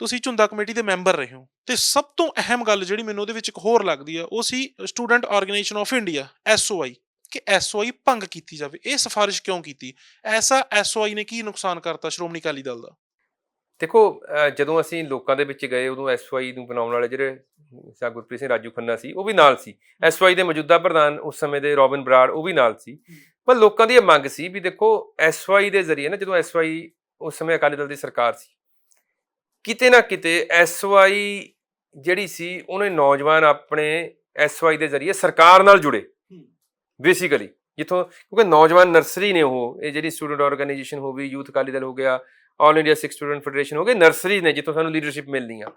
ਤੁਸੀਂ ਝੁੰਦਾ ਕਮੇਟੀ ਦੇ ਮੈਂਬਰ ਰਹੇ ਹੋ। ਤੇ ਸਭ ਤੋਂ ਅਹਿਮ ਗੱਲ ਜਿਹੜੀ ਮੈਨੂੰ ਉਹਦੇ ਵਿੱਚ ਇੱਕ ਹੋਰ ਲੱਗਦੀ ਆ ਉਹ ਸੀ student organisation of India SOI ਕਿ ਐਸਓਆਈ ਭੰਗ ਕੀਤੀ ਜਾਵੇ। ਇਹ ਸਿਫਾਰਿਸ਼ ਕਿਉਂ ਕੀਤੀ? ਐਸਾ ਐਸਓਆਈ ਨੇ ਕੀ ਨੁਕਸਾਨ ਕਰਤਾ ਸ਼੍ਰੋਮਣੀ ਅਕਾਲੀ ਦਲ ਦਾ? ਦੇਖੋ ਜਦੋਂ ਅਸੀਂ ਲੋਕਾਂ ਦੇ ਵਿੱਚ ਗਏ ਉਦੋਂ ਐਸਵਾਈ ਨੂੰ ਬਣਾਉਣ ਵਾਲੇ ਜਿਹੜੇ ਸਾ ਗੁਰਪ੍ਰੀਤ ਸਿੰਘ ਰਾਜੂ ਖੰਨਾ ਸੀ ਉਹ ਵੀ ਨਾਲ ਸੀ। ਐਸਵਾਈ ਦੇ ਮੌਜੂਦਾ ਪ੍ਰਧਾਨ ਉਸ ਸਮੇਂ ਦੇ ਰੋਬਿਨ ਬਰਾੜ ਉਹ ਵੀ ਨਾਲ ਸੀ। ਪਰ ਲੋਕਾਂ ਦੀ ਇਹ ਮੰਗ ਸੀ ਵੀ ਦੇਖੋ ਐਸਵਾਈ ਦੇ ਜ਼ਰੀਏ ਨਾ ਜਦੋਂ ਐਸਵਾਈ ਉਸ ਸਮੇਂ ਅਕਾਲੀ ਦਲ ਦੀ ਸਰਕਾਰ ਸੀ ਕਿਤੇ ਨਾ ਕਿਤੇ ਐਸਵਾਈ ਜਿਹੜੀ ਸੀ ਉਹਨੇ ਨੌਜਵਾਨ ਆਪਣੇ ਐਸਵਾਈ ਦੇ ਜ਼ਰੀਏ ਸਰਕਾਰ ਨਾਲ ਜੁੜੇ। ਬੇਸਿਕਲੀ ਜਿੱਥੋਂ ਕਿਉਂਕਿ ਨੌਜਵਾਨ ਨਰਸਰੀ ਨੇ ਉਹ ਇਹ ਜਿਹੜੀ ਸਟੂਡੈਂਟ ਆਰਗੇਨਾਈਜੇਸ਼ਨ ਹੋ ਗਈ ਯੂਥ ਅਕਾਲੀ ਦਲ ਹੋ ਗਿਆ All India Sikh Student Federation ਹੋ ਗਏ ਨਰਸਰੀ ਨੇ ਜਿੱਥੋਂ ਸਾਨੂੰ ਲੀਡਰਸ਼ਿਪ ਮਿਲਣੀ ਆ।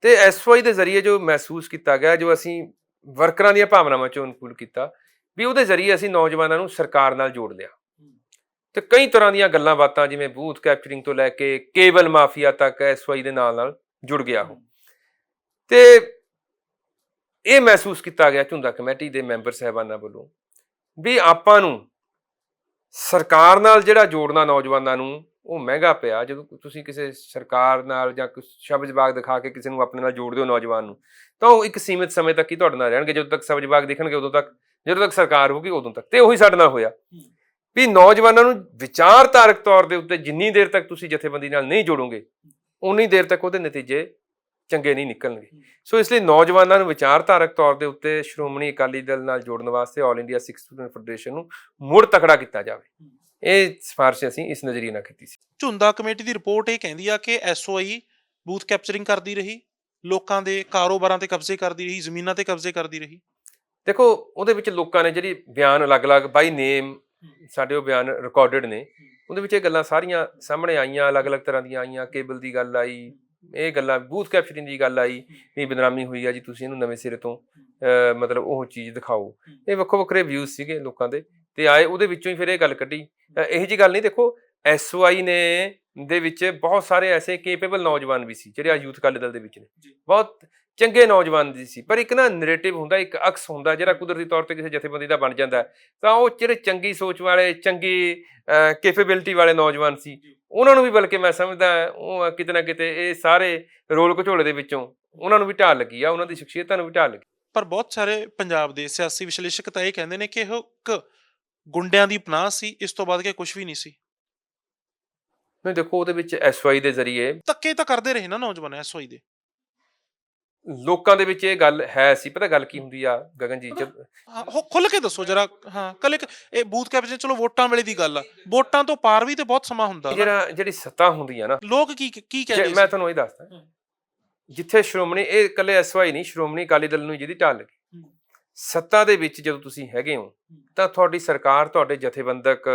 ਤੇ ਐਸਵਾਈ ਦੇ ਜ਼ਰੀਏ ਜੋ ਮਹਿਸੂਸ ਕੀਤਾ ਗਿਆ ਜੋ ਅਸੀਂ ਵਰਕਰਾਂ ਦੀਆਂ ਭਾਵਨਾਵਾਂ ਚੋਂ ਅਨੁਕੂਲ ਕੀਤਾ ਵੀ ਉਹਦੇ ਜ਼ਰੀਏ ਅਸੀਂ ਨੌਜਵਾਨਾਂ ਨੂੰ ਸਰਕਾਰ ਨਾਲ ਜੋੜ ਲਿਆ। ਤੇ ਕਈ ਤਰ੍ਹਾਂ ਦੀਆਂ ਗੱਲਾਂ ਬਾਤਾਂ ਜਿਵੇਂ ਬੂਥ ਕੈਪਚਰਿੰਗ ਤੋਂ ਲੈ ਕੇ ਕੇਬਲ ਮਾਫੀਆ ਤੱਕ ਐਸਵਾਈ ਦੇ ਨਾਲ ਨਾਲ ਜੁੜ ਗਿਆ ਉਹ। ਤੇ ਇਹ ਮਹਿਸੂਸ ਕੀਤਾ ਗਿਆ ਝੁੰਦਾ ਕਮੇਟੀ ਦੇ ਮੈਂਬਰ ਸਹਿਬਾਨਾਂ ਵੱਲੋਂ ਵੀ ਆਪਾਂ ਨੂੰ ਸਰਕਾਰ ਨਾਲ ਜਿਹੜਾ ਜੋੜਨਾ ਨੌਜਵਾਨਾਂ ਨੂੰ ਉਹ ਮਹਿੰਗਾ ਪਿਆ। ਜਦੋਂ ਤੁਸੀਂ ਕਿਸੇ ਸਰਕਾਰ ਨਾਲ ਜਾਂ ਕੁਝ ਸ਼ਬਦ ਬਾਗ ਦਿਖਾ ਕੇ ਕਿਸੇ ਨੂੰ ਆਪਣੇ ਨਾਲ ਜੋੜਦੇ ਹੋ ਨੌਜਵਾਨ ਨੂੰ, ਤਾਂ ਉਹ ਇੱਕ ਸੀਮਿਤ ਸਮੇਂ ਤੱਕ ਹੀ ਤੁਹਾਡੇ ਨਾਲ ਰਹਿਣਗੇ। ਜਦੋਂ ਤੱਕ ਸ਼ਬਦ ਬਾਗ ਦਿਖਣਗੇ ਉਦੋਂ ਤੱਕ, ਜਦੋਂ ਤੱਕ ਸਰਕਾਰ ਹੋਊਗੀ ਉਦੋਂ ਤੱਕ। ਤੇ ਉਹੀ ਸਾਡੇ ਨਾਲ ਹੋਇਆ। ਵੀ ਨੌਜਵਾਨਾਂ ਨੂੰ ਵਿਚਾਰਧਾਰਕ ਤੌਰ ਦੇ ਉੱਤੇ ਜਿੰਨੀ ਦੇਰ ਤੱਕ ਤੁਸੀਂ ਜਥੇਬੰਦੀ ਨਾਲ ਨਹੀਂ ਜੋੜੋਗੇ ਉਨੀ ਦੇਰ ਤੱਕ ਉਹਦੇ ਨਤੀਜੇ ਚੰਗੇ ਨਹੀਂ ਨਿਕਲਣਗੇ। ਸੋ ਇਸ ਲਈ ਨੌਜਵਾਨਾਂ ਨੂੰ ਵਿਚਾਰਧਾਰਕ ਤੌਰ ਦੇ ਉੱਤੇ ਸ਼੍ਰੋਮਣੀ ਅਕਾਲੀ ਦਲ ਨਾਲ ਜੋੜਨ ਵਾਸਤੇ All India Sikh Student Federation ਨੂੰ ਮੁੜ ਤਕੜਾ ਕੀਤਾ ਜਾਵੇ। ਇਹ ਸਿਫਾਰਿਸ਼ ਅਸੀਂ ਇਸ ਨਜ਼ਰੀਏ ਨਾਲ ਕੀਤੀ ਸੀ। ਝੁੰਦਾ ਕਮੇਟੀ ਦੀ ਰਿਪੋਰਟ ਇਹ ਕਹਿੰਦੀ ਆ ਕਿ ਐਸਓਆਈ ਬੂਥ ਕੈਪਚਰਿੰਗ ਕਰਦੀ ਰਹੀ ਲੋਕਾਂ ਦੇ ਕਾਰੋਬਾਰਾਂ ਤੇ ਕਬਜ਼ੇ ਕਰਦੀ ਰਹੀ ਜ਼ਮੀਨਾਂ ਤੇ ਕਬਜ਼ੇ ਕਰਦੀ ਰਹੀ। ਦੇਖੋ ਉਹਦੇ ਵਿੱਚ ਲੋਕਾਂ ਨੇ ਜਿਹੜੀ ਬਿਆਨ ਅਲੱਗ-ਅਲੱਗ ਬਾਈ ਨੇਮ ਸਾਡੇ ਉਹ ਬਿਆਨ ਰਿਕਾਰਡਡ ਨੇ ਉਹਦੇ ਵਿੱਚ ਇਹ ਗੱਲਾਂ ਸਾਰੀਆਂ ਸਾਹਮਣੇ ਆਈਆਂ ਅਲੱਗ-ਅਲੱਗ ਤਰ੍ਹਾਂ ਦੀਆਂ ਆਈਆਂ ਕੇਬਲ ਦੀ ਗੱਲ ਆਈ ਇਹ ਗੱਲਾਂ ਬੂਥ ਕੈਪਚਰਿੰਗ ਦੀ ਗੱਲ ਆਈ ਵੀ ਬਦਨਾਮੀ ਹੋਈ ਆ ਜੀ ਤੁਸੀਂ ਇਹਨੂੰ ਨਵੇਂ ਸਿਰੇ ਤੋਂ ਮਤਲਬ ਉਹ ਚੀਜ਼ ਦਿਖਾਓ। ਇਹ ਵੱਖੋ ਵੱਖਰੇ ਵਿਊਜ਼ ਸੀਗੇ ਲੋਕਾਂ ਦੇ ਤੇ ਆਏ ਉਹਦੇ ਵਿੱਚੋਂ ਹੀ ਫਿਰ ਇਹ ਗੱਲ ਕੱਢੀ। ਇਹੋ ਜੀ ਗੱਲ ਨਹੀਂ ਦੇਖੋ ਐਸਓਆਈ ਨੇ ਦੇ ਵਿੱਚ ਬਹੁਤ ਸਾਰੇ ਐਸੇ ਕੇਪੇਬਲ ਨੌਜਵਾਨ ਵੀ ਸੀ ਜਿਹੜੇ ਆ ਯੂਥ ਅਕਾਲੀ ਦਲ ਦੇ ਵਿੱਚ ਨੇ। ਬਹੁਤ ਚੰਗੇ ਨੌਜਵਾਨ ਵੀ ਸੀ ਪਰ ਇੱਕ ਨਾ ਨੈਰੇਟਿਵ ਹੁੰਦਾ ਇੱਕ ਅਕਸ ਹੁੰਦਾ ਜਿਹੜਾ ਕੁਦਰਤੀ ਤੌਰ ਤੇ ਕਿਸੇ ਜਥੇਬੰਦੀ ਦਾ ਬਣ ਜਾਂਦਾ। ਤਾਂ ਉਹ ਜਿਹੜੇ ਚੰਗੀ ਸੋਚ ਵਾਲੇ ਚੰਗੀ ਕੈਪੇਬਿਲਿਟੀ ਵਾਲੇ ਨੌਜਵਾਨ ਸੀ ਉਹਨਾਂ ਨੂੰ ਵੀ ਬਲਕਿ ਮੈਂ ਸਮਝਦਾ ਉਹ ਕਿਤੇ ਨਾ ਕਿਤੇ ਇਹ ਸਾਰੇ ਰੋਲ ਘਚੋਲੇ ਦੇ ਵਿੱਚੋਂ ਉਹਨਾਂ ਨੂੰ ਵੀ ਢਾਲ ਲੱਗੀ ਆ ਉਹਨਾਂ ਦੀ ਸ਼ਖਸੀਅਤਾਂ ਨੂੰ ਵੀ ਢਾਲ ਲੱਗੀ ਪਰ ਬਹੁਤ ਸਾਰੇ ਪੰਜਾਬ ਦੇ ਸਿਆਸੀ ਵਿਸ਼ਲੇਸ਼ਕ ਤਾਂ ਇਹ ਕਹਿੰਦੇ ਨੇ ਕਿ ਇਹ ਇੱਕ ਗੁੰਡਿਆਂ ਦੀ ਪਨਾਹ ਸੀ ਇਸ ਤੋਂ ਬਾਅਦ ਕਿ ਕੁਝ ਵੀ ਨਹੀਂ ਸੀ ਨਹੀਂ ਦੇਖੋ ਉਹਦੇ ਵਿੱਚ ਐਸਵਾਈ ਦੇ ਜ਼ਰੀਏ ਧੱਕੇ ਤਾਂ ਕਰਦੇ ਰਹੇ ਨਾ ਨੌਜਵਾਨ ਐਸਓਆਈ ਦੇ ਲੋਕਾਂ ਦੇ ਵਿੱਚ ਇਹ ਗੱਲ ਹੈ ਸੀ ਪਤਾ ਗੱਲ ਕੀ ਹੁੰਦੀ ਆ ਗਗਨ ਜੀ ਜਦ ਹਾਂ, ਉਹ ਖੁੱਲ ਕੇ ਦੱਸੋ ਜਰਾ ਹਾਂ ਕੱਲ ਇੱਕ ਇਹ ਬੂਥ ਕੈਪਚਰਿੰਗ ਚਲੋ ਵੋਟਾਂ ਵੇਲੇ ਦੀ ਗੱਲ ਆ ਵੋਟਾਂ ਤੋਂ ਪਾਰ ਵੀ ਤੇ ਬਹੁਤ ਸਮਾਂ ਹੁੰਦਾ ਨਾ। ਜਿਹੜਾ ਜਿਹੜੀ ਸੱਤਾ ਹੁੰਦੀ ਆ ਨਾ ਲੋਕ ਕੀ ਕੀ ਜੇ ਕਹਿੰਦੇ ਮੈਂ ਸੀ ਤੁਹਾਨੂੰ ਇਹ ਦੱਸਦਾ ਹਮ। ਜਿੱਥੇ ਸ਼੍ਰੋਮਣੀ ਇਹ ਇਕੱਲੇ ਐਸਵਾਈ ਨਹੀਂ ਸ਼੍ਰੋਮਣੀ ਅਕਾਲੀ ਦਲ ਨੂੰ ਜਿਹਦੀ ਢਾਲ ਲੱਗੀ ਹਮ। ਸੱਤਾ ਦੇ ਵਿੱਚ ਜਦੋਂ ਤੁਸੀਂ ਹੈਗੇ ਹੋ ਤਾਂ ਤੁਹਾਡੀ ਸਰਕਾਰ ਤੁਹਾਡੇ ਜਥੇਬੰਦਕ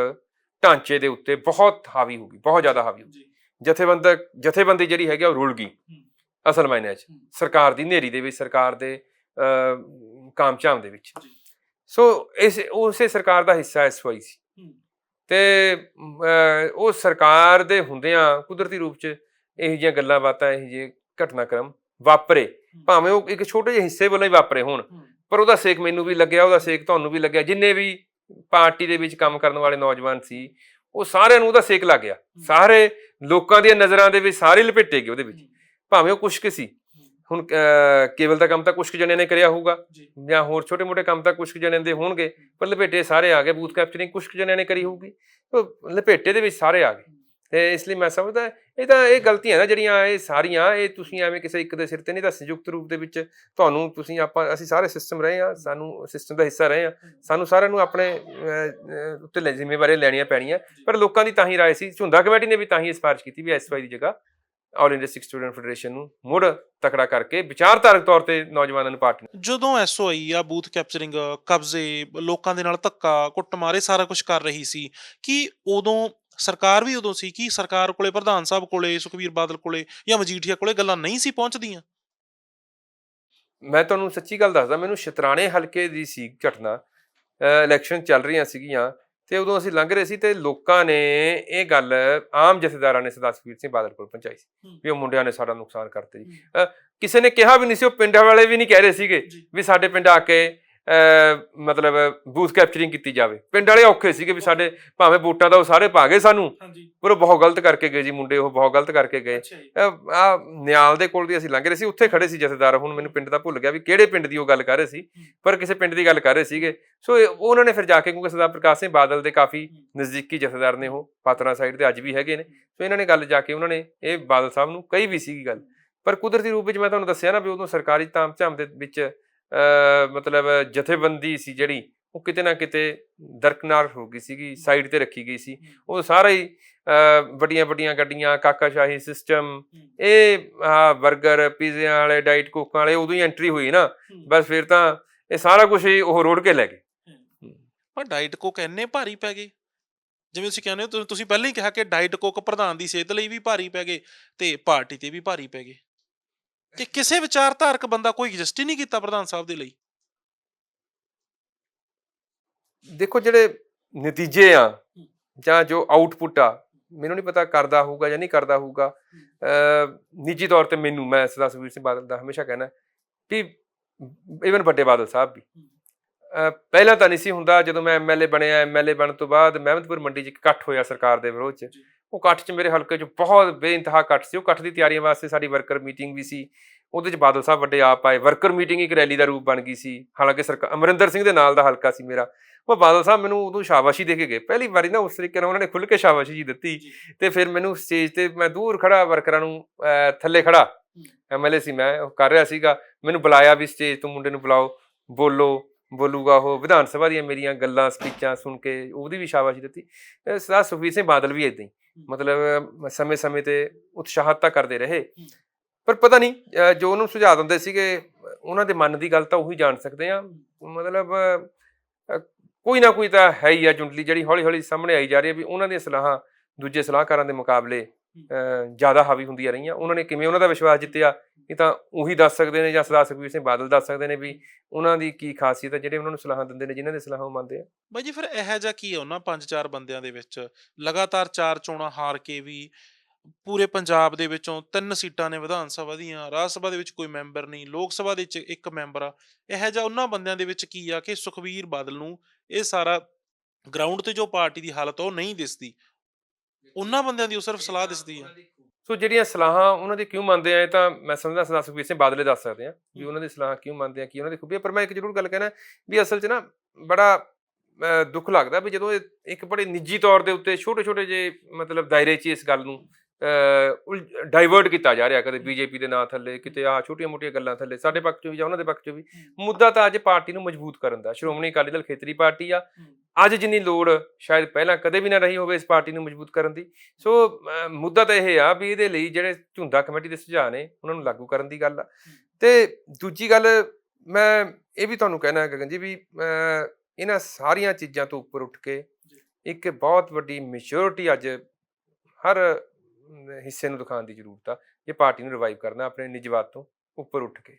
ਢਾਂਚੇ ਦੇ ਉੱਤੇ ਬਹੁਤ ਹਾਵੀ ਹੋਗੀ ਬਹੁਤ ਜ਼ਿਆਦਾ ਹਾਵੀ ਹੋਗੀ ਜੀ। ਜਥੇਬੰਦਕ ਜਥੇਬੰਦੀ ਜਿਹੜੀ ਹੈਗੀ ਉਹ ਰੁਲ ਗਈ। ਅਸਲ ਮਾਇਨੇ 'ਚ। ਸਰਕਾਰ ਦੀ ਨੇਰੀ ਦੇ ਵਿੱਚ ਸਰਕਾਰ ਦੇ ਕਾਮਚਾਮ ਦੇ ਵਿੱਚ। ਸੋ ਇਸ ਉਸੇ ਸਰਕਾਰ ਦਾ ਹਿੱਸਾ ਐਸਵਾਈ ਸੀ। ਹਮ। ਤੇ ਉਹ ਸਰਕਾਰ ਦੇ ਹੁੰਦਿਆਂ ਕੁਦਰਤੀ ਰੂਪ 'ਚ ਇਹੋ ਜਿਹੀਆਂ ਗੱਲਾਂ ਬਾਤਾਂ ਇਹੋ ਜਿਹੇ ਘਟਨਾਕ੍ਰਮ ਵਾਪਰੇ। ਭਾਵੇਂ ਉਹ ਇੱਕ ਛੋਟੇ ਜਿਹੇ ਹਿੱਸੇ ਵੱਲੋਂ ਹੀ ਵਾਪਰੇ ਹੋਣ। ਪਰ ਉਹਦਾ ਸੇਕ ਮੈਨੂੰ ਵੀ ਲੱਗਿਆ ਉਹਦਾ ਸੇਕ ਤੁਹਾਨੂੰ ਵੀ ਲੱਗਿਆ ਜਿੰਨੇ ਵੀ ਪਾਰਟੀ ਦੇ ਵਿੱਚ ਕੰਮ ਕਰਨ ਵਾਲੇ ਨੌਜਵਾਨ ਸੀ ਉਹ ਸਾਰਿਆਂ ਨੂੰ ਉਹਦਾ ਸੇਕ ਲੱਗ ਗਿਆ। ਸਾਰੇ ਲੋਕਾਂ ਦੀਆਂ ਨਜ਼ਰਾਂ ਦੇ ਵਿੱਚ ਸਾਰੇ ਲਪੇਟੇ ਗਏ ਉਹਦੇ ਵਿੱਚ। ਭਾਵੇਂ ਉਹ ਕੁਛ ਕੁ ਸੀ ਹੁਣ ਕੇਵਲ ਦਾ ਕੰਮ ਤਾਂ ਕੁਛ ਕੁ ਜਣਿਆਂ ਨੇ ਕਰਿਆ ਹੋਊਗਾ ਜੀ। ਹੋਰ ਛੋਟੇ-ਮੋਟੇ ਕੰਮ ਤਾਂ ਕੁਛ ਕੁ ਜਣਿਆਂ ਦੇ ਹੋਣਗੇ ਪਰ ਲਪੇਟੇ ਸਾਰੇ ਆ ਗਏ। ਬੂਥ ਕੈਪਚਰਿੰਗ ਕੁਛ ਕੁ ਜਣਿਆਂ ਨੇ ਕਰੀ ਹੋਊਗੀ। ਲਪੇਟੇ ਦੇ ਵਿੱਚ ਸਾਰੇ ਆ ਗਏ। ਤੇ ਇਸ ਲਈ ਮੈਂ ਸਮਝਦਾ ਇਹ ਤਾਂ ਇਹ ਗਲਤੀਆਂ ਨਾ ਜਿਹੜੀਆਂ ਇਹ ਸਾਰੀਆਂ ਇਹ ਤੁਸੀਂ ਐਵੇਂ ਕਿਸੇ ਇੱਕ ਦੇ ਸਿਰ ਤੇ ਨਹੀਂ ਤਾਂ ਸੰਯੁਕਤ ਰੂਪ ਦੇ ਵਿੱਚ ਤੁਹਾਨੂੰ ਤੁਸੀਂ ਆਪਾਂ ਅਸੀਂ ਸਾਰੇ ਸਿਸਟਮ ਰਹੇ ਆ ਸਾਨੂੰ ਸਿਸਟਮ ਦਾ ਹਿੱਸਾ ਰਹੇ ਆ ਸਾਨੂੰ ਸਾਰਿਆਂ ਨੂੰ ਆਪਣੇ ਉੱਤੇ ਲੈ- ਜ਼ਿੰਮੇਵਾਰੀਆਂ ਲੈਣੀਆਂ ਪੈਣੀਆਂ। ਪਰ ਲੋਕਾਂ ਦੀ ਤਾਂ ਹੀ ਰਾਏ ਸੀ ਝੁੰਦਾ ਕਮੇਟੀ ਨੇ ਵੀ ਤਾਂ ਹੀ ਸਿਫਾਰਿਸ਼ ਕੀਤੀ ਵੀ ਐਸਵਾਈ ਦੀ ਜਗ੍ਹਾ All India Sikh Student Federation ਨੂੰ ਮੁੜ ਤਕੜਾ ਕਰਕੇ ਵਿਚਾਰਧਾਰਕ ਤੌਰ ਤੇ ਨੌਜਵਾਨਾਂ ਨੂੰ ਪਾਰਟੀ ਜਦੋਂ ਐਸਓਆਈ ਆ ਬੂਥ ਕੈਪਚਰਿੰਗ ਕਬਜ਼ੇ ਲੋਕਾਂ ਦੇ ਨਾਲ ਧੱਕਾ ਕੁੱਟਮਾਰੇ ਸਾਰਾ ਕੁਝ ਕਰ ਰਹੀ ਸੀ ਕਿ ਉਦੋਂ ਸਰਕਾਰ ਵੀ ਉਦੋਂ ਸੀ ਕਿ ਸਰਕਾਰ ਕੋਲੇ ਪ੍ਰਧਾਨ ਸਾਹਿਬ ਕੋਲੇ ਸੁਖਬੀਰ ਬਾਦਲ ਕੋਲੇ ਜਾਂ ਮਜੀਠੀਆ ਕੋਲੇ ਗੱਲਾਂ ਨਹੀਂ ਸੀ ਪਹੁੰਚਦੀਆਂ ਮੈਂ ਤੁਹਾਨੂੰ ਸੱਚੀ ਗੱਲ ਦੱਸਦਾ ਮੈਨੂੰ ਸ਼ਤਰਾਣੇ ਹਲਕੇ ਦੀ ਸੀ ਘਟਨਾ ਇਲੈਕਸ਼ਨ ਚੱਲ ਰਹੀਆਂ ਸੀਗੀਆਂ ਤੇ ਉਦੋਂ ਅਸੀਂ ਲੰਘ ਰਹੇ ਸੀ ਤੇ ਲੋਕਾਂ ਨੇ ਇਹ ਗੱਲ ਆਮ ਜਥੇਦਾਰਾਂ ਨੇ ਸਰਦਾਰ ਸੁਖਬੀਰ ਸਿੰਘ ਬਾਦਲ ਕੋਲ ਪਹੁੰਚਾਈ ਸੀ। ਵੀ ਉਹ ਮੁੰਡਿਆਂ ਨੇ ਸਾਡਾ ਨੁਕਸਾਨ ਕਰਤੇ ਜੀ ਕਿਸੇ ਨੇ ਕਿਹਾ ਵੀ ਨਹੀਂ ਸੀ ਉਹ ਪਿੰਡ ਵਾਲੇ ਵੀ ਨਹੀਂ ਕਹਿ ਰਹੇ ਸੀਗੇ। ਵੀ ਸਾਡੇ ਪਿੰਡ ਆ ਕੇ ਮਤਲਬ ਬੂਥ ਕੈਪਚਰਿੰਗ ਕੀਤੀ ਜਾਵੇ। ਪਿੰਡ ਵਾਲੇ ਔਖੇ ਸੀਗੇ ਵੀ ਸਾਡੇ ਭਾਵੇਂ ਵੋਟਾਂ ਦਾ ਉਹ ਸਾਰੇ ਪਾ ਗਏ ਸਾਨੂੰ ਪਰ ਉਹ ਬਹੁਤ ਗਲਤ ਕਰਕੇ ਗਏ ਜੀ ਮੁੰਡੇ ਉਹ ਬਹੁਤ ਗਲਤ ਕਰਕੇ ਗਏ। ਆ ਨਿਆਲ ਦੇ ਕੋਲ ਦੀ ਅਸੀਂ ਲੰਘ ਰਹੇ ਸੀ ਉੱਥੇ ਖੜੇ ਸੀ ਜਥੇਦਾਰ ਹੁਣ ਮੈਨੂੰ ਪਿੰਡ ਦਾ ਭੁੱਲ ਗਿਆ ਵੀ ਕਿਹੜੇ ਪਿੰਡ ਦੀ ਉਹ ਗੱਲ ਕਰ ਰਹੇ ਸੀ ਪਰ ਕਿਸੇ ਪਿੰਡ ਦੀ ਗੱਲ ਕਰ ਰਹੇ ਸੀਗੇ। ਸੋ ਉਹਨਾਂ ਨੇ ਫਿਰ ਜਾ ਕੇ ਕਿਉਂਕਿ ਸਰਦਾਰ ਪ੍ਰਕਾਸ਼ ਸਿੰਘ ਬਾਦਲ ਦੇ ਕਾਫੀ ਨਜ਼ਦੀਕੀ ਜਥੇਦਾਰ ਨੇ ਉਹ ਪਾਤਰਾ ਸਾਈਡ ਤੇ ਅੱਜ ਵੀ ਹੈਗੇ ਨੇ। ਸੋ ਇਹਨਾਂ ਨੇ ਗੱਲ ਜਾ ਕੇ ਉਹਨਾਂ ਨੇ ਇਹ ਬਾਦਲ ਸਾਹਿਬ ਨੂੰ ਕਹੀ ਵੀ ਸੀਗੀ ਗੱਲ। ਪਰ ਕੁਦਰਤੀ ਰੂਪ ਵਿੱਚ ਮੈਂ ਤੁਹਾਨੂੰ ਦੱਸਿਆ ਨਾ ਵੀ ਉਦੋਂ ਸਰਕਾਰੀ ਤਾਮ ਝਾਮ ਦੇ ਵਿੱਚ ਮਤਲਬ ਜਥੇਬੰਦੀ ਸੀ ਜਿਹੜੀ ਉਹ ਕਿਤੇ ਨਾ ਕਿਤੇ ਦਰਕਨਾਰ ਹੋ ਗਈ ਸੀਗੀ ਸਾਈਡ ਤੇ ਰੱਖੀ ਗਈ ਸੀ। ਉਹ ਸਾਰਾ ਹੀ ਵੱਡੀਆਂ ਵੱਡੀਆਂ ਗੱਡੀਆਂ ਕਾਕਾਸ਼ਾਹੀ ਸਿਸਟਮ ਇਹ 버ਗਰ ਪੀਜ਼ਿਆਂ ਵਾਲੇ ਡਾਈਟ ਕੋਕਾਂ ਵਾਲੇ ਉਦੋਂ ਹੀ ਐਂਟਰੀ ਹੋਈ ਨਾ। ਬਸ ਫਿਰ ਤਾਂ ਇਹ ਸਾਰਾ ਕੁਝ ਹੀ ਉਹ ਰੋੜ ਕੇ ਲੈ ਗਏ। ਪਰ ਡਾਈਟ ਕੋਕ ਇੰਨੇ ਭਾਰੀ ਪੈ ਗਏ। ਜਿਵੇਂ ਤੁਸੀਂ ਕਹਿੰਦੇ ਹੋ ਤੁਸੀਂ ਪਹਿਲਾਂ ਹੀ ਕਿਹਾ ਕਿ ਡਾਈਟ ਕੋਕ ਪ੍ਰਧਾਨ ਦੀ ਸਿਹਤ ਲਈ ਵੀ ਭਾਰੀ ਪੈ ਗਏ ਤੇ ਪਾਰਟੀ ਤੇ ਵੀ ਭਾਰੀ ਪੈ ਗਏ। ਕਿ ਕਿਸੇ ਵਿਚਾਰਧਾਰਕ ਬੰਦਾ ਕੋਈ ਐਡਜਸਟ ਹੀ ਨਹੀਂ ਕੀਤਾ ਪ੍ਰਧਾਨ ਸਾਹਿਬ ਦੇ ਲਈ। ਦੇਖੋ, ਜਿਹੜੇ ਨਤੀਜੇ ਆ ਜਾਂ ਜੋ ਆਊਟਪੁੱਟ ਆ, ਮੈਨੂੰ ਨਹੀਂ ਪਤਾ ਕਰਦਾ ਹੋਊਗਾ ਜਾਂ ਨਹੀਂ ਕਰਦਾ ਹੋਊਗਾ। ਨਿੱਜੀ ਤੌਰ ਤੇ ਮੈਨੂੰ, ਮੈਂ ਸਰਦਾਰ ਸੁਖਬੀਰ ਸਿੰਘ ਬਾਦਲ ਦਾ ਹਮੇਸ਼ਾ ਕਹਿਣਾ ਕਿ ਇਵਨ ਵੱਡੇ ਬਾਦਲ ਸਾਹਿਬ ਵੀ। ਪਹਿਲਾਂ ਤਾਂ ਨਹੀਂ ਸੀ ਹੁੰਦਾ ਜਦੋਂ ਮੈਂ ਐਮਐਲਏ ਬਣਿਆ ਐਮਐਲਏ ਬਣਨ ਤੋਂ ਬਾਅਦ ਮਹਿਮਦਪੁਰ ਮੰਡੀ 'ਚ ਇਕੱਠ ਹੋਇਆ ਸਰਕਾਰ ਦੇ ਵਿਰੋਧ 'ਚ। ਉਹ ਇਕੱਠ 'ਚ ਮੇਰੇ ਹਲਕੇ 'ਚ ਬਹੁਤ ਬੇਇੰਤਹਾ ਇਕੱਠ ਸੀ। ਉਹ ਇਕੱਠ ਦੀ ਤਿਆਰੀਆਂ ਵਾਸਤੇ ਸਾਡੀ ਵਰਕਰ ਮੀਟਿੰਗ ਵੀ ਸੀ। ਉਹਦੇ 'ਚ ਬਾਦਲ ਸਾਹਿਬ ਵੱਡੇ ਆਪ ਆਏ। ਵਰਕਰ ਮੀਟਿੰਗ ਇੱਕ ਰੈਲੀ ਦਾ ਰੂਪ ਬਣ ਗਈ ਸੀ। ਹਾਲਾਂਕਿ ਸਰਕਾਰ ਅਮਰਿੰਦਰ ਸਿੰਘ ਦੇ ਨਾਲ ਦਾ ਹਲਕਾ ਸੀ ਮੇਰਾ। ਉਹ ਬਾਦਲ ਸਾਹਿਬ ਮੈਨੂੰ ਉਦੋਂ ਸ਼ਾਬਾਸ਼ੀ ਦੇ ਕੇ ਗਏ। ਪਹਿਲੀ ਵਾਰੀ ਨਾ ਉਸ ਤਰੀਕੇ ਨਾਲ ਉਹਨਾਂ ਨੇ ਖੁੱਲ ਕੇ ਸ਼ਾਬਾਸ਼ੀ ਜੀ ਦਿੱਤੀ ਤੇ ਫਿਰ ਮੈਨੂੰ ਸਟੇਜ ਤੇ ਮੈਂ ਦੂਰ ਖੜਾ ਵਰਕਰਾਂ ਨੂੰ ਥੱਲੇ ਖੜਾ ਐਮਐਲਏ ਸੀ ਮੈਂ ਉਹ ਕਰ ਰਿਹਾ ਸੀਗਾ। ਮੈਨੂੰ ਬੁਲਾਇਆ ਵੀ ਸਟੇਜ ਤੋਂ ਮੁੰਡੇ ਨੂੰ ਬੁਲਾਓ। ਬੋਲੋ ਬੋਲੂਗਾ ਉਹ। ਵਿਧਾਨ ਸਭਾ ਦੀਆਂ ਮੇਰੀਆਂ ਗੱਲਾਂ ਸਪੀਚਾਂ ਸੁਣ ਕੇ ਉਹਦੀ ਵੀ ਸ਼ਾਬਾਸ਼ੀ ਦਿੱਤੀ। ਅਹ ਸਰਦਾਰ ਸੁਖਬੀਰ ਸਿੰਘ ਬਾਦਲ ਵੀ ਇਦਾਂ ਹੀ। ਮਤਲਬ ਸਮੇਂ-ਸਮੇਂ ਤੇ ਉਤਸ਼ਾਹਤ ਤਾਂ ਕਰਦੇ ਰਹੇ। ਪਰ ਪਤਾ ਨਹੀਂ ਜੋ ਉਹਨੂੰ ਸੁਝਾਅ ਦਿੰਦੇ ਸੀਗੇ ਉਹਨਾਂ ਦੇ ਮਨ ਦੀ ਗੱਲ ਤਾਂ ਉਹੀ ਜਾਣ ਸਕਦੇ ਆ ਮਤਲਬ ਕੋਈ ਨਾ ਕੋਈ ਤਾਂ ਹੈ ਹੀ ਆ ਜੁੰਡਲੀ ਜਿਹੜੀ ਹੌਲੀ-ਹੌਲੀ ਸਾਹਮਣੇ ਆਈ ਜਾ ਰਹੀ ਹੈ ਵੀ ਉਹਨਾਂ ਦੀਆਂ ਸਲਾਹਾਂ ਦੂਜੇ ਸਲਾਹਕਾਰਾਂ ਦੇ ਮੁਕਾਬਲੇ ਜ਼ਿਆਦਾ ਹਾਵੀ ਹੁੰਦੀਆਂ ਰਹੀਆਂ। ਉਹਨਾਂ ਨੇ ਕਿਵੇਂ ਉਹਨਾਂ ਦਾ ਵਿਸ਼ਵਾਸ ਜਿੱਤਿਆ? ਇਹ ਤਾਂ ਉਹੀ ਦੱਸ ਸਕਦੇ ਨੇ ਜਾਂ ਸਰਦਾਰ ਸੁਖਬੀਰ ਸਿੰਘ ਬਾਦਲ ਦੱਸ ਸਕਦੇ ਨੇ ਵੀ ਉਹਨਾਂ ਦੀ ਕੀ ਖਾਸੀਅਤ ਹੈ ਜਿਹੜੇ ਉਹਨਾਂ ਨੂੰ ਸਲਾਹਾਂ ਦਿੰਦੇ ਨੇ ਜਿਨ੍ਹਾਂ ਦੇ ਸਲਾਹਾਂ ਉਹ ਮੰਨਦੇ ਆ। ਬਾਈ ਜੀ ਫਿਰ ਇਹੋ ਜਿਹਾ ਕੀ ਹੈ ਉਹਨਾਂ ਪੰਜ ਚਾਰ ਬੰਦਿਆਂ ਦੇ ਵਿੱਚ? ਲਗਾਤਾਰ ਚਾਰ ਚੋਣਾਂ ਹਾਰ ਕੇ ਵੀ ਪੂਰੇ ਪੰਜਾਬ ਦੇ ਵਿੱਚੋਂ ਤਿੰਨ ਸੀਟਾਂ ਨੇ ਵਿਧਾਨ ਸਭਾ ਦੀਆਂ ਰਾਜ ਸਭਾ ਦੇ ਵਿੱਚ ਕੋਈ ਮੈਂਬਰ ਨਹੀਂ ਲੋਕ ਸਭਾ ਦੇ ਵਿੱਚ ਇੱਕ ਮੈਂਬਰ ਆ। ਇਹੋ ਜਿਹਾ ਉਹਨਾਂ ਬੰਦਿਆਂ ਦੇ ਵਿੱਚ ਕੀ ਆ ਕਿ ਸੁਖਵੀਰ ਬਾਦਲ ਨੂੰ ਇਹ ਸਾਰਾ ਗਰਾਊਂਡ ਤੇ ਜੋ ਪਾਰਟੀ ਦੀ ਹਾਲਤ ਆ ਉਹ ਨਹੀਂ ਦਿਸਦੀ। ਉਹਨਾਂ ਬੰਦਿਆਂ ਦੀ ਉਹ ਸਿਰਫ ਸਲਾਹ ਦਿਸਦੀ ਆ। ਸੋ ਜਿਹੜੀਆਂ ਸਲਾਹਾਂ ਉਹਨਾਂ ਦੀ ਕਿਉਂ ਮੰਨਦੇ ਆ ਇਹ ਤਾਂ ਮੈਂ ਸਮਝਦਾ ਸਰਦਾਰ ਸੁਖਬੀਰ ਸਿੰਘ ਬਾਦਲੇ ਦੱਸ ਸਕਦੇ ਆ ਵੀ ਉਹਨਾਂ ਦੀ ਸਲਾਹ ਕਿਉਂ ਮੰਨਦੇ ਆ ਕੀ ਉਹਨਾਂ ਦੀ ਖੂਬੀ ਪਰ ਮੈਂ ਇੱਕ ਜ਼ਰੂਰ ਗੱਲ ਕਹਿਣਾ ਵੀ ਅਸਲ 'ਚ ਨਾ ਬੜਾ ਦੁੱਖ ਲੱਗਦਾ ਵੀ ਜਦੋਂ ਇੱਕ ਬੜੇ ਨਿੱਜੀ ਤੌਰ ਦੇ ਉੱਤੇ ਛੋਟੇ ਛੋਟੇ ਜੇ ਮਤਲਬ ਦਾਇਰੇ 'ਚ ਇਸ ਗੱਲ ਨੂੰ ਡਾਈਵਰਟ ਕੀਤਾ ਜਾ ਰਿਹਾ ਕਦੇ ਬੀਜੇਪੀ ਦੇ ਨਾਂ ਥੱਲੇ ਕਿਤੇ ਆ ਛੋਟੀਆਂ ਮੋਟੀਆਂ ਗੱਲਾਂ ਥੱਲੇ ਸਾਡੇ ਪੱਖ 'ਚੋਂ ਵੀ ਜਾਂ ਉਹਨਾਂ ਦੇ ਪੱਖ 'ਚੋਂ ਵੀ। ਮੁੱਦਾ ਤਾਂ ਅੱਜ ਪਾਰਟੀ ਨੂੰ ਮਜ਼ਬੂਤ ਕਰਨ ਦਾ ਸ਼੍ਰੋਮਣੀ ਅਕਾਲੀ ਦਲ ਖੇਤਰੀ ਪਾਰਟੀ ਆ। ਅੱਜ ਜਿੰਨੀ ਲੋੜ ਸ਼ਾਇਦ ਪਹਿਲਾਂ ਕਦੇ ਵੀ ਨਾ ਰਹੀ ਹੋਵੇ ਇਸ ਪਾਰਟੀ ਨੂੰ ਮਜ਼ਬੂਤ ਕਰਨ ਦੀ। ਸੋ ਮੁੱਦਾ ਤਾਂ ਇਹ ਆ ਵੀ ਇਹਦੇ ਲਈ ਜਿਹੜੇ ਝੁੰਦਾ ਕਮੇਟੀ ਦੇ ਸੁਝਾਅ ਨੇ ਉਹਨਾਂ ਨੂੰ ਲਾਗੂ ਕਰਨ ਦੀ ਗੱਲ ਆ। ਤੇ ਦੂਜੀ ਗੱਲ ਮੈਂ ਇਹ ਵੀ ਤੁਹਾਨੂੰ ਕਹਿਣਾ ਹੈ ਗਗਨ ਜੀ ਵੀ ਇਹਨਾਂ ਸਾਰੀਆਂ ਚੀਜ਼ਾਂ ਤੋਂ ਉੱਪਰ ਉੱਠ ਕੇ ਇੱਕ ਬਹੁਤ ਵੱਡੀ ਮੈਚੁਰਿਟੀ ਅੱਜ ਹਰ ਹਿੱਸੇ ਨੂੰ ਦਿਖਾਉਣ ਦੀ ਜ਼ਰੂਰਤ ਆ। ਜੇ ਪਾਰਟੀ ਨੂੰ ਰਿਵਾਈਵ ਕਰਨਾ ਆਪਣੇ ਨਿਜਵਾਤ ਤੋਂ ਉੱਪਰ ਉੱਠ ਕੇ।